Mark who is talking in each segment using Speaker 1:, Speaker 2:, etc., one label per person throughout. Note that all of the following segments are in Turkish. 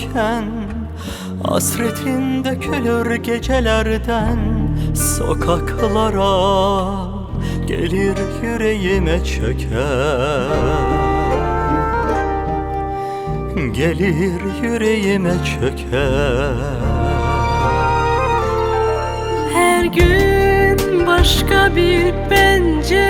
Speaker 1: uyurken Hasretin dökülür gecelerden Sokaklara Gelir yüreğime çöker. Gelir yüreğime çöker.
Speaker 2: Her gün başka bir pencerede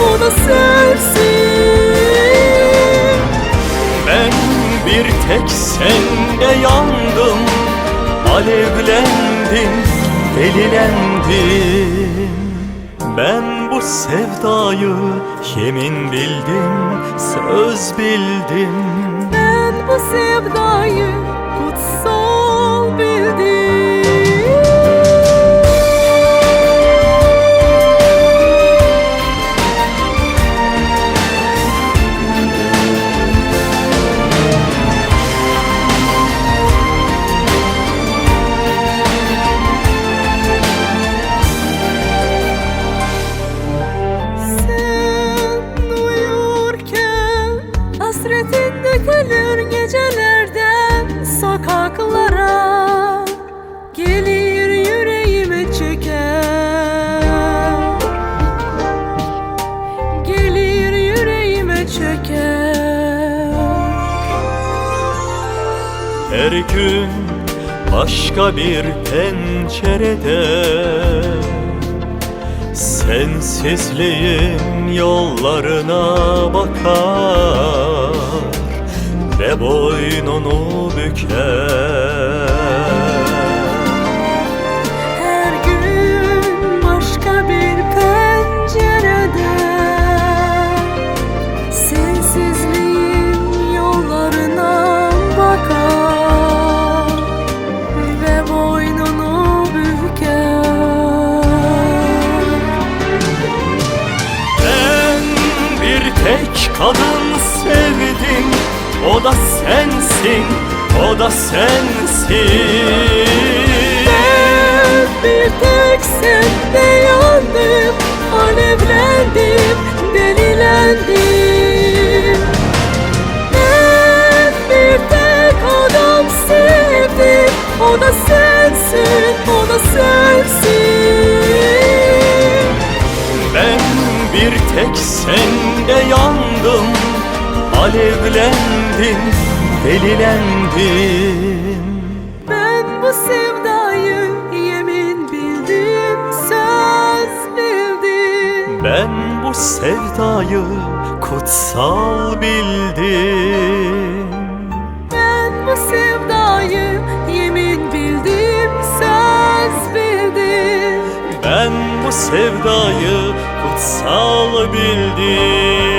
Speaker 2: o da sensin.
Speaker 1: Ben bir tek sende yandım. Alevlendim, delilendim Ben bu sevdayı yemin bildim, söz bildim.
Speaker 2: Ben bu sevdayı çöker
Speaker 1: Her gün başka bir pencerede Sensizliğin yollarına bakar Ve boynunu büker kadın sevdim O da sensin, o da sensin.
Speaker 2: Ben bir tek sende yandım Alevlendim, delilendim. Ben bir tek adam sevdim O da sensin, o da sensin.
Speaker 1: Ben bir tek sende yandım Alevlendim, delilendim.
Speaker 2: Ben bu sevdayı yemin bildim, söz bildim.
Speaker 1: Ben bu sevdayı kutsal bildim.
Speaker 2: Ben bu sevdayı yemin bildim, söz bildim.
Speaker 1: Ben sevdayı kutsal bildim